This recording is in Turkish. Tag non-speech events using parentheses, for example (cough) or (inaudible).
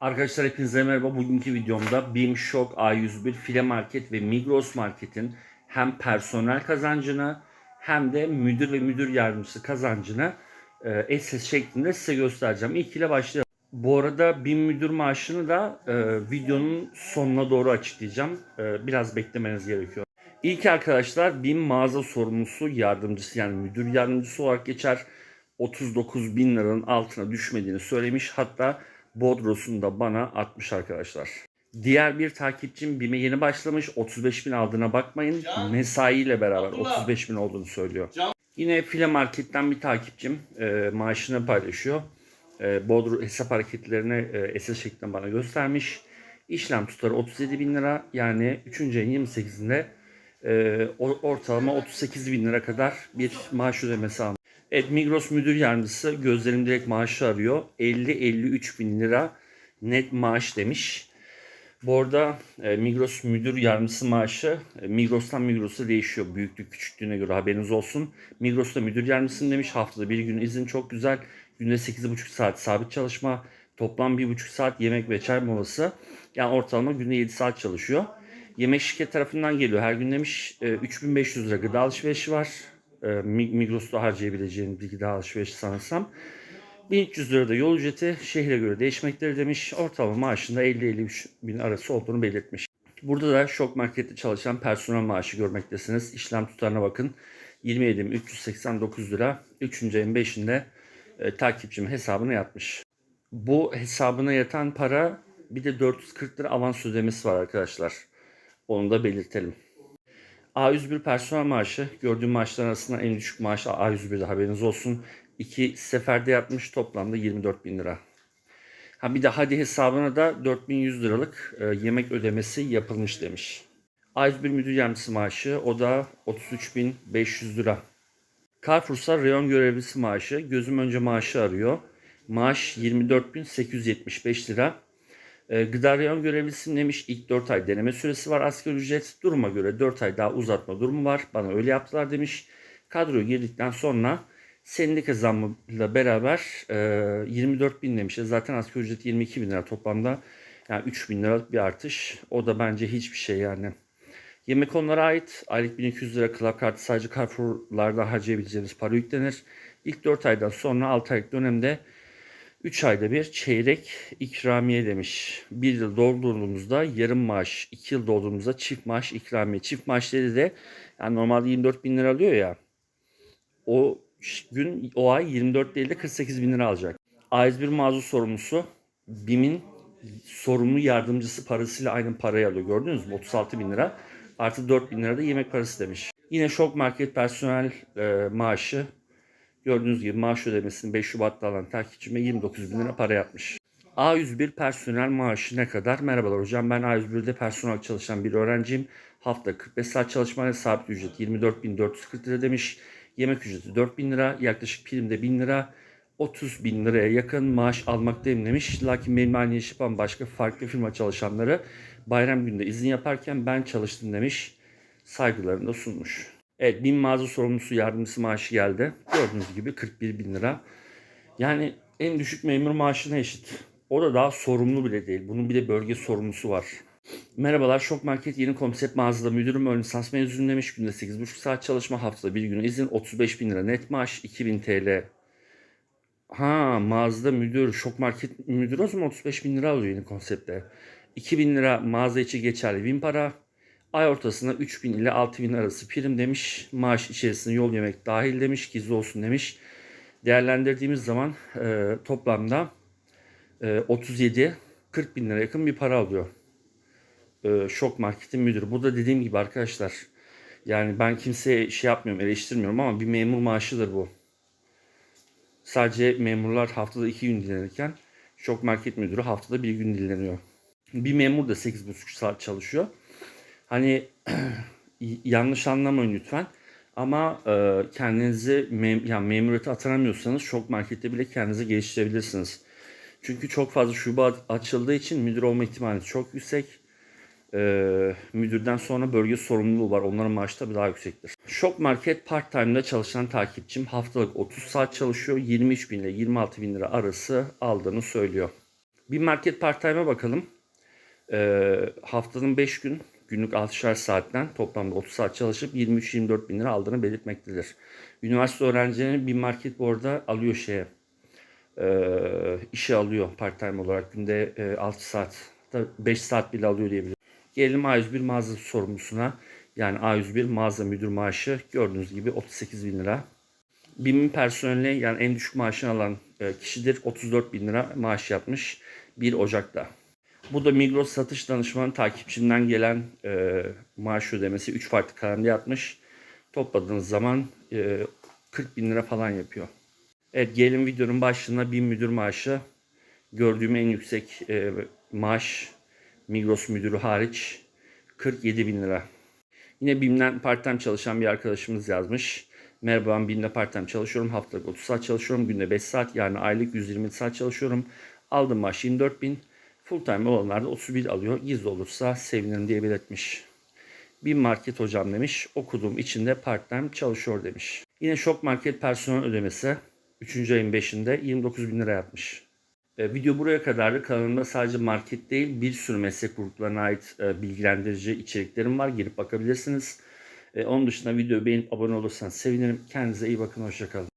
Arkadaşlar hepinize merhaba. Bugünkü videomda BİM, Şok, A101, File Market ve Migros Market'in hem personel kazancını hem de müdür ve müdür yardımcısı kazancını e, SS şeklinde size göstereceğim. İlk ile başlayalım. Bu arada BİM müdür maaşını da e, videonun sonuna doğru açıklayacağım. E, biraz beklemeniz gerekiyor. İlk arkadaşlar BİM mağaza sorumlusu yardımcısı yani müdür yardımcısı olarak geçer. 39 bin liranın altına düşmediğini söylemiş. Hatta Bodros'unu da bana atmış arkadaşlar. Diğer bir takipçim BİM'e yeni başlamış. 35 bin aldığına bakmayın. Can. Mesaiyle beraber Abdullah. 35 bin olduğunu söylüyor. Can. Yine file marketten bir takipçim e, maaşını paylaşıyor. E, Bodrum hesap hareketlerini e, SS şeklinde bana göstermiş. İşlem tutarı 37 bin lira. Yani 3. ayın 28'inde e, ortalama 38 bin lira kadar bir maaş ödemesi almış. Evet Migros müdür yardımcısı gözlerim direkt maaşı arıyor. 50-53 bin lira net maaş demiş. Bu arada e, Migros müdür yardımcısı maaşı e, Migros'tan Migros'a değişiyor. Büyüklük küçüklüğüne göre haberiniz olsun. Migros'ta müdür yardımcısın demiş. Haftada bir gün izin çok güzel. Günde 8,5 saat sabit çalışma. Toplam 1,5 saat yemek ve çay molası. Yani ortalama günde 7 saat çalışıyor. Yemek şirket tarafından geliyor. Her gün demiş e, 3500 lira gıda alışverişi var. E, Mi- Migros'ta harcayabileceğin bir gıda alışverişi sanırsam. 1300 lira da yol ücreti şehre göre değişmektedir demiş. Ortalama maaşında 50-53 bin arası olduğunu belirtmiş. Burada da şok markette çalışan personel maaşı görmektesiniz. İşlem tutarına bakın. 27.389 lira 3. ayın 5'inde e, takipçim hesabına yatmış. Bu hesabına yatan para bir de 440 lira avans ödemesi var arkadaşlar. Onu da belirtelim. A101 personel maaşı gördüğüm maaşlar arasında en düşük maaş A101'de haberiniz olsun. İki seferde yatmış toplamda 24 bin lira. Ha bir de hadi hesabına da 4100 liralık e, yemek ödemesi yapılmış demiş. A101 müdür yardımcısı maaşı o da 33.500 lira. Carrefour'sa reyon görevlisi maaşı gözüm önce maaşı arıyor. Maaş 24.875 lira. E, gıda reyon görevlisi demiş ilk 4 ay deneme süresi var asgari ücret. Duruma göre 4 ay daha uzatma durumu var. Bana öyle yaptılar demiş. Kadroya girdikten sonra sendika zammıyla beraber e, 24 bin demiş. E, Zaten asgari ücret 22 bin lira toplamda. Yani 3 bin liralık bir artış. O da bence hiçbir şey yani. Yemek onlara ait. Aylık 1200 lira club kartı sadece Carrefour'larda harcayabileceğiniz para yüklenir. İlk 4 aydan sonra 6 aylık dönemde 3 ayda bir çeyrek ikramiye demiş. 1 yıl doldurduğumuzda yarım maaş, 2 yıl doldurduğumuzda çift maaş ikramiye. Çift maaşları de yani normalde 24 bin lira alıyor ya. O gün o ay 24 değil de 48 bin lira alacak. A101 mağaza sorumlusu BİM'in sorumlu yardımcısı parasıyla aynı parayı alıyor. Gördünüz mü? 36 bin lira. Artı 4 bin lira da yemek parası demiş. Yine şok market personel e, maaşı Gördüğünüz gibi maaş ödemesini 5 Şubat'ta alan takipçime 29 bin lira para yapmış. A101 personel maaşı ne kadar? Merhabalar hocam ben A101'de personel çalışan bir öğrenciyim. Hafta 45 saat çalışmayla sabit ücret 24.440 lira demiş. Yemek ücreti 4.000 lira, yaklaşık primde 1000 lira, 30 bin liraya yakın maaş almaktayım demiş. Lakin benimle aynı iş yapan başka farklı firma çalışanları bayram günde izin yaparken ben çalıştım demiş. Saygılarını da sunmuş. Evet bin mağaza sorumlusu yardımcısı maaşı geldi. Gördüğünüz gibi 41 bin lira. Yani en düşük memur maaşına eşit. O da daha sorumlu bile değil. Bunun bir de bölge sorumlusu var. Merhabalar Şok Market yeni konsept mağazada müdürüm ön lisans mezunum demiş. Günde 8,5 saat çalışma haftada bir gün izin 35 bin lira net maaş 2000 TL. Ha mağazada müdür Şok Market müdürü o zaman 35 bin lira alıyor yeni konsepte. 2000 lira mağaza içi geçerli bin para. Ay ortasına 3000 ile 6000 arası prim demiş. Maaş içerisinde yol yemek dahil demiş. Gizli olsun demiş. Değerlendirdiğimiz zaman e, toplamda e, 37 40 bin lira yakın bir para alıyor. E, şok marketin müdürü. Burada dediğim gibi arkadaşlar yani ben kimseye şey yapmıyorum eleştirmiyorum ama bir memur maaşıdır bu. Sadece memurlar haftada 2 gün dinlenirken şok market müdürü haftada bir gün dinleniyor. Bir memur da 8,5 saat çalışıyor. Hani (clears throat) yanlış anlamayın lütfen. Ama e, kendinizi mem yani memuriyete atanamıyorsanız şok markette bile kendinizi geliştirebilirsiniz. Çünkü çok fazla şube açıldığı için müdür olma ihtimali çok yüksek. E, müdürden sonra bölge sorumluluğu var. Onların maaşı tabii daha yüksektir. Şok market part time'da çalışan takipçim haftalık 30 saat çalışıyor. 23 bin ile 26 bin lira arası aldığını söylüyor. Bir market part-time'a bakalım. Ee, haftanın 5 gün günlük 6'şar saatten toplamda 30 saat çalışıp 23-24 bin lira aldığını belirtmektedir. Üniversite öğrencilerinin bir market bu arada alıyor şeye e, işe alıyor part-time olarak günde e, 6 saat da 5 saat bile alıyor diyebilirim. Gelelim A101 mağaza sorumlusuna. Yani A101 mağaza müdür maaşı gördüğünüz gibi 38 bin lira. BİM'in personeli yani en düşük maaşını alan e, kişidir. 34 bin lira maaş yapmış 1 Ocak'ta. Bu da Migros satış danışmanı takipçimden gelen e, maaş ödemesi 3 farklı kalemde yatmış. Topladığınız zaman e, 40 bin lira falan yapıyor. Evet gelelim videonun başlığına BİM müdür maaşı. Gördüğüm en yüksek e, maaş Migros müdürü hariç 47 bin lira. Yine BİM'den part-time çalışan bir arkadaşımız yazmış. Merhaba ben BİM'de part-time çalışıyorum. Haftalık 30 saat çalışıyorum. Günde 5 saat yani aylık 120 saat çalışıyorum. Aldığım maaş 24 bin. Full time olanlar da 31 alıyor. Gizli olursa sevinirim diye belirtmiş. Bir market hocam demiş. Okuduğum içinde part-time çalışıyor demiş. Yine şok market personel ödemesi 3. ayın 5'inde 29 bin lira yapmış. E, video buraya kadardı. Kanalımda sadece market değil bir sürü meslek gruplarına ait e, bilgilendirici içeriklerim var. Girip bakabilirsiniz. E, onun dışında videoyu beğenip abone olursanız sevinirim. Kendinize iyi bakın. Hoşçakalın.